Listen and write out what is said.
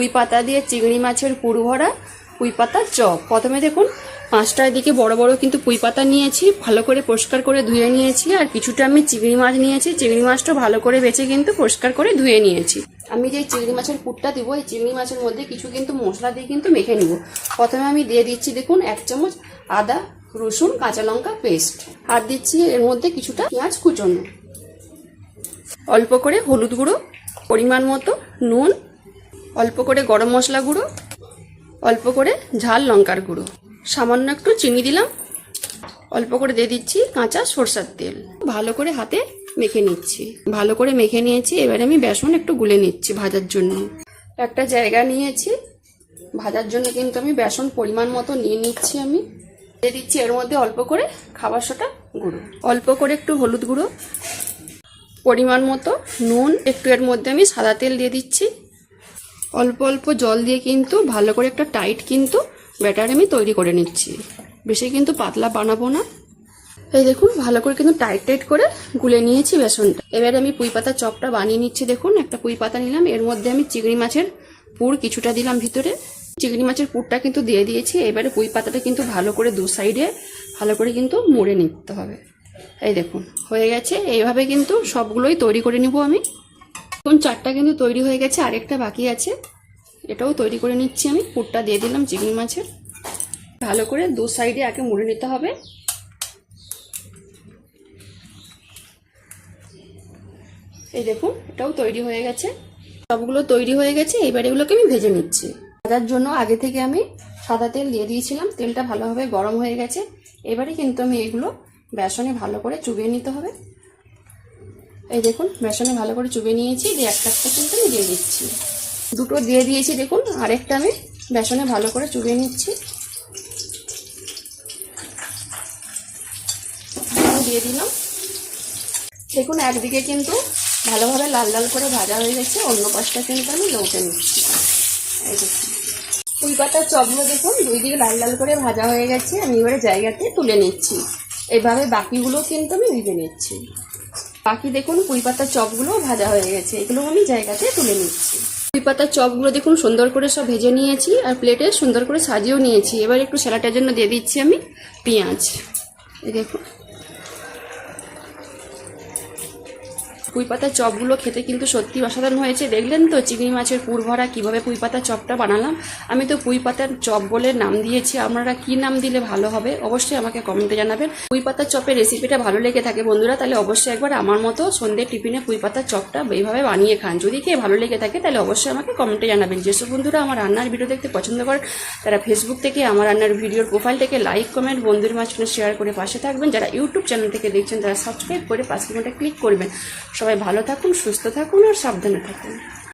পুঁই পাতা দিয়ে চিংড়ি মাছের পুর ভরা পুঁই পাতার চপ। প্রথমে দেখুন পাঁচটার দিকে বড় বড় কিন্তু পুঁই পাতা নিয়েছি, ভালো করে পরিষ্কার করে ধুয়ে নিয়েছি, আর কিছুটা আমি চিংড়ি মাছ নিয়েছি। চিংড়ি মাছটা ভালো করে বেছে কিন্তু পরিষ্কার করে ধুয়ে নিয়েছি। আমি যে চিংড়ি মাছের পুরটা দিব, এই চিংড়ি মাছের মধ্যে কিছু কিন্তু মশলা দিয়ে কিন্তু মেখে নিব। প্রথমে আমি দিয়ে দিচ্ছি দেখুন, এক চামচ আদা, রসুন, কাঁচা লঙ্কা পেস্ট, আর দিচ্ছি এর মধ্যে কিছুটা পেঁয়াজ কুচনো। অল্প করে হলুদ গুঁড়ো, পরিমাণ মতো নুন অল্প করে গরম মশলা গুঁড়ো, অল্প করে ঝাল লঙ্কার গুঁড়ো। সামান্য একটু চিনি দিলাম। অল্প করে দিয়ে দিচ্ছি কাঁচা সরষার তেল। ভালো করে হাতে মেখে নিচ্ছি। ভালো করে মেখে নিয়েছি। এবারে আমি বেসন একটু গুলে নিচ্ছি ভাজার জন্য। একটা জায়গা নিয়েছি। ভাজার জন্য কিন্তু আমি বেসন পরিমাণ মতো নিয়ে নিচ্ছি আমি। দিয়ে দিচ্ছি এর মধ্যে অল্প করে খাবার সোটা গুঁড়ো। অল্প করে একটু হলুদ গুঁড়ো। পরিমাণ মতো নুন। একটু এর মধ্যে আমি সাদা তেল দিয়ে দিচ্ছি। অল্প অল্প জল দিয়ে কিন্তু ভালো করে একটা টাইট কিন্তু ব্যাটার আমি তৈরি করে নিচ্ছি। বেশি কিন্তু পাতলা বানাবো না। এই দেখুন, ভালো করে কিন্তু টাইট টাইট করে গুলে নিয়েছি বেসনটা। এবার আমি পুঁই পাতা চপটা বানিয়ে নিচ্ছি দেখুন, একটা পুঁই পাতা নিলাম। এর মধ্যে আমি চিংড়ি মাছের পুর কিছুটা দিলাম ভিতরে। চিংড়ি মাছের পুরটা কিন্তু দিয়ে দিয়েছি। এবারে পুঁই পাতাটা কিন্তু ভালো করে দু সাইডে ভালো করে কিন্তু মুড়ে নিতে হবে। এই দেখুন, হয়ে গেছে। এইভাবে কিন্তু সবগুলোই তৈরি করে নিব আমি। এখন চারটা কিন্তু তৈরি হয়ে গেছে, আরেকটা বাকি আছে। এটাও তৈরি করে নিচ্ছি আমি, পুরটা দিয়ে দিলাম চিংড়ি মাছের। ভালো করে দু সাইডে আগে মুড়ে নিতে হবে। এই দেখুন, এটাও তৈরি হয়ে গেছে। সবগুলো তৈরি হয়ে গেছে, এবার এগুলোকে আমি ভেজে নিচ্ছি। ভাজার জন্য আগে থেকে আমি সাদা তেল দিয়ে দিয়েছিলাম, তেলটা ভালোভাবে গরম হয়ে গেছে। এবারে কিন্তু আমি এগুলো বেসনে ভালো করে চুবিয়ে নিতে হবে। এই দেখুন, বেসনে ভালো করে চুবিয়ে নিয়েছি, দিয়ে একটা একটা কিন্তু আমি দিয়ে দিচ্ছি। দুটো দিয়ে দিয়েছি দেখুন, আরেকটা আমি বেসনে ভালো করে চুবিয়ে নিচ্ছি। দিয়ে দিলাম। দেখুন, একদিকে কিন্তু ভালোভাবে লাল লাল করে ভাজা হয়ে গেছে, অন্য পাশটা কিন্তু আমি লৌটে নিচ্ছি। এই দেখুন। ফুল পাতার চপগুলো দেখুন, দুই দিকে লাল লাল করে ভাজা হয়ে গেছে, আমি এবারে জায়গাতে তুলে নিচ্ছি। এভাবে বাকিগুলো কিন্তু আমি ভেজে নিচ্ছি। বাকি দেখুন পুঁই পাতার চপগুলো ভাজা হয়ে গেছে। এগুলো আমি জায়গাতে তুলে নিচ্ছি। পুঁই পাতার চপগুলো দেখুন সুন্দর করে সব ভেজে নিয়েছি আর প্লেটে সুন্দর করে সাজিয়েও নিয়েছি। এবার একটু স্যালাডের জন্য দিয়ে দিচ্ছি আমি পেঁয়াজ। দেখুন। পুঁই পাতার চপগুলো খেতে কিন্তু সত্যি অসাধারণ হয়েছে। দেখলেন তো চিংড়ি মাছের পুর ভরা কীভাবে পুঁই পাতার চপটা বানালাম? আমি তো পুঁই পাতার চপ বলে নাম দিয়েছি, আপনারা কি নাম দিলে ভালো হবে? অবশ্যই আমাকে কমেন্টে জানাবেন। পুঁই পাতার চপের রেসিপিটা ভালো লেগে থাকে বন্ধুরা, তাহলে অবশ্যই একবার আমার মতো সন্ধ্যে টিফিনে পুঁই পাতার চপটা এইভাবে বানিয়ে খান। যদি খেয়ে ভালো লেগে থাকে, তাহলে অবশ্যই আমাকে কমেন্টে জানাবেন। যেসব বন্ধুরা আমার রান্নার ভিডিও দেখতে পছন্দ করেন, তারা ফেসবুক থেকে আমার রান্নার ভিডিওর প্রোফাইল থেকে লাইক কমেন্ট বন্ধুর মাঝখানে শেয়ার করে পাশে থাকবেন। যারা ইউটিউব চ্যানেল থেকে দেখছেন, তারা সাবস্ক্রাইব করে মিনিটে ক্লিক করবেন। সবাই ভালো থাকুন সুস্থ থাকুন আর সাবধানে থাকুন।